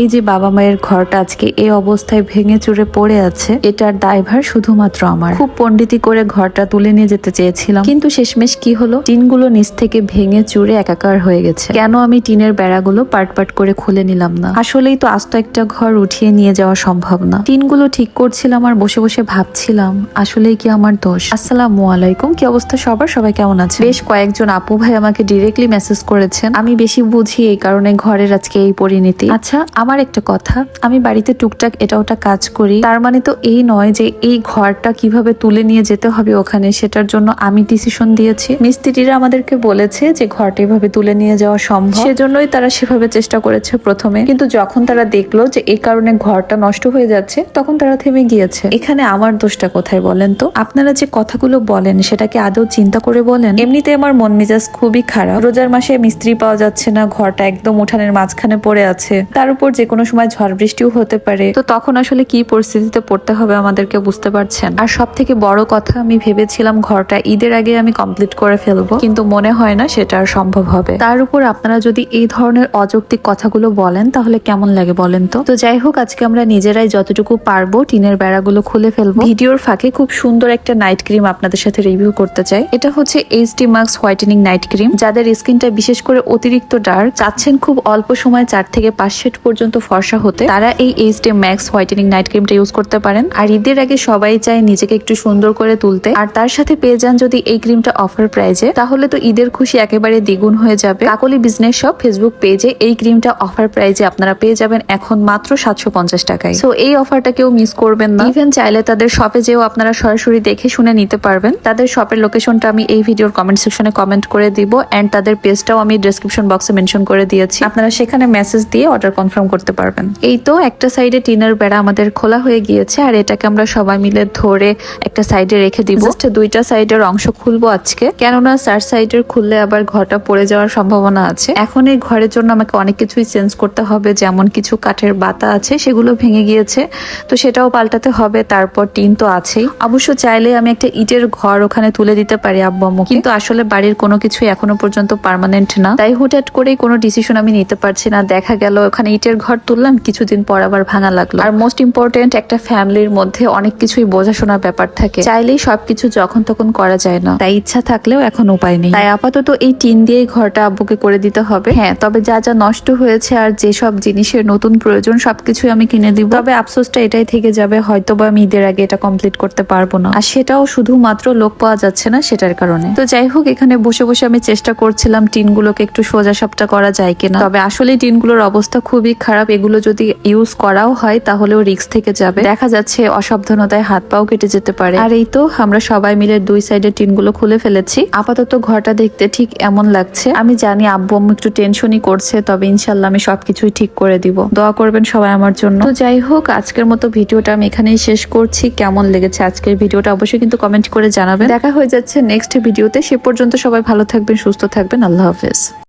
এই যে বাবা মায়ের ঘরটা আজকে এই অবস্থায় ভেঙে চুরে পড়ে আছে, এটার দায়ভার শুধুমাত্র আমার। খুব পণ্ডিতি করে ঘরটা তুলে নিয়ে যেতে চেয়েছিলাম। কিন্তু শেষমেশ কি হলো? টিনগুলো নিচ থেকে ভেঙে চুরে একাকার হয়ে গেছে। কেন আমি টিনের বেড়াগুলো পার্ট পার্ট করে খুলে নিলাম না? আসলেই তো আস্ত একটা ঘর উঠিয়ে নিয়ে যাওয়া সম্ভব না। টিনগুলো ঠিক করছিলাম আর বসে বসে ভাবছিলাম, আসলেই কি আমার দোষ? আসসালামু আলাইকুম, কি অবস্থা সবার? সবাই কেমন আছে বেশ কয়েকজন আপু ভাই আমাকে ডিরেক্টলি মেসেজ করেছেন। আমি বেশি বুঝি এই কারণে ঘরের আজকে এই পরিণতি। আচ্ছা আমার একটা কথা, আমি বাড়িতে টুকটাক এটা ওটা কাজ করি, তার মানে তো এই নয় যে এই ঘরটা কীভাবে তুলে নিয়ে যেতে হবে ওখানে, সেটার জন্য আমি ডিসিশন দিয়েছি। মিস্ত্রিরা আমাদেরকে বলেছে যে ঘরটা এভাবে তুলে নিয়ে যাওয়া সম্ভব। সেজন্যই তারা সেভাবে চেষ্টা করেছে প্রথমে। কিন্তু যখন তারা দেখল যে এই কারণে ঘরটা নষ্ট হয়ে যাচ্ছে, তখন তারা থেমে গিয়েছে। এখানে আমার দোষটা কোথায় বলেন তো? আপনারা যে কথাগুলো বলেন, সেটাকে আদৌ চিন্তা করে বলেন? এমনিতে আমার মন মেজাজ খুবই খারাপ। রোজার মাসে মিস্ত্রি পাওয়া যাচ্ছে না, ঘরটা একদম উঠানের মাঝখানে পড়ে আছে। তার উপর যে কোনো সময় ঝড় বৃষ্টিও হতে পারে। তো তখন আসলে কি পরিস্থিতিতে পড়তে হবে আমাদেরকে বুঝতে পারছেন? আর সব থেকে বড় কথা, আমি ভেবেছিলাম ঘরটা ঈদের আগে আমি কমপ্লিট করে ফেলব, কিন্তু মনে হয় না সেটা আর সম্ভব হবে। তার উপর আপনারা যদি এই ধরনের অযৌক্তিক কথাগুলো বলেন, তাহলে কেমন লাগে বলেন তো? তো যাই হোক, আজকে আমরা নিজেরাই যতটুকু পারব টিনের বেড়াগুলো খুলে ফেলব। ভিডিওর ফাঁকে খুব সুন্দর একটা নাইট ক্রিম আপনাদের সাথে রিভিউ করতে চাই। এটা হচ্ছে H D marks whitening night cream যাদের স্কিনটা বিশেষ করে অতিরিক্ত ডার্ক চাচ্ছেন খুব অল্প সময় চার থেকে পাঁচ শেড পর্যন্ত ফর্সা হতে তারা এই H D Max whitening night ক্রিমটা ইউজ করতে পারেন। আর ঈদের আগে সবাই চায় নিজেকে একটু সুন্দর করে তুলতে। আর তার সাথে পেয়ে যান যদি এই ক্রিমটা অফার প্রাইজে তাহলে তো ঈদের খুশি একেবারে দ্বিগুণ হয়ে যাবে। কাকলি বিজনেস শপ ফেসবুক পেজে এই ক্রিমটা অফার প্রাইজে আপনারা পেয়ে যাবেন এখন মাত্র সাতশো পঞ্চাশ টাকায়। সো এই অফারটা কেউ মিস করবেন না। ইভেন চাইলে তাদের শপে যেও আপনারা সরাসরি দেখে শুনে নিতে পারবেন। তাদের শপের লোকেশনটা আমি এই ভিডিওর কমেন্ট সেকশনে কমেন্ট করে দিব। এন্ড তাদের পেজটাও আমি ডেসক্রিপশন বক্সে মেনশন করে দিয়েছি। আপনারা সেখানে মেসেজ দিয়ে অর্ডার কনফার্ম করতে পারবেন। এই তো একটা সাইডে টিনের বেড়া আমাদের খোলা হয়ে গিয়েছে, আর এটাকে আমরা সবাই মিলে ধরে একটা সাইডে রেখে দিব। দুইটা সাইডের অংশ খুলবো আজকে। কেননা চার সাইডের খুললে আবার ঘরটা পড়ে যাওয়ার সম্ভাবনা আছে। এখন এই ঘরের জন্য আমাকে অনেক কিছুই চেঞ্জ করতে হবে, যেমন কিছু কাঠের বাতা আছে, সেগুলো ভেঙে গিয়েছে। তো সেটাও পাল্টাতে হবে, তারপর টিন তো আছেই। অবশ্য চাইলে আমি একটা ইটের ঘর ওখানে তুলে দিতে পারি আব্বু। কিন্তু আসলে বাড়ির কোনো কিছুই এখনও পর্যন্ত পার্মানেন্ট না। তাই হুটহাট করেই কোনো ডিসিশন আমি নিতে পারছি না। দেখা গেল ওখানে ইটের ঘর তুললাম, কিছুদিন পর আবার ভাঙা লাগল। আর মোস্ট ইম্পর্টেন্ট একটা ফ্যামিলির মধ্যে অনেক কিছুই বোঝাশোনার ব্যাপার থাকে। চাইলেই সবকিছু যখন তখন করা যায় না। তাই ইচ্ছা থাকলেও এখন উপায় নেই। তাই আপাতত এই টিন দিয়েই ঘরটা আব্বুকে করে দিতে হবে। হ্যাঁ তবে যা যা নষ্ট হয়েছে আর যেসব জিনিসের নতুন প্রয়োজন, সবকিছুই আমি কিনে দিব। তবে আফসোসটা এটাই থেকে যাবে হয়তো বা আমি ঈদের আগে এটা কমপ্লিট করতে পারব না। আর সেটাও শুধুমাত্র লোক পাওয়া যাচ্ছে না সেটার কারণে। তো যাই হোক, এখানে বসে বসে আমি চেষ্টা করছিলাম টিনগুলোকে একটু সোজা সাপটা করা যায় কিনা। তবে আসলে টিনগুলোর অবস্থা খুবই খারাপ, এগুলো যদি ইউজ করাও হয়, তাহলেও রিস্ক থেকে যাবে। দেখা যাচ্ছে অসাবধানতায় হাত পাও কেটে যেতে পারে। আর এই তো আমরা সবাই মিলে দুই সাইডের টিনগুলো খুলে ফেলেছি। আপাতত ঘরটা দেখতে ঠিক এমন লাগছে। আমি জানি আব্বু আম্মু একটু টেনশনই করছে, তবে ইনশাল্লাহ আমি সবকিছুই ঠিক করে দিব। দোয়া করবেন সবাই আমার জন্য। তো যাই হোক, আজকের মতো ভিডিওটা আমি এখানেই শেষ করছি। কেমন লেগেছে আজকের ভিডিওটা অবশ্যই কিন্তু কমেন্ট করে জানাবেন। দেখা হয়ে যাচ্ছে নেক্সট ভিডিওতে। সে পর্যন্ত সবাই ভালো থাকবেন, সুস্থ থাকবেন। আল্লাহ হাফেজ।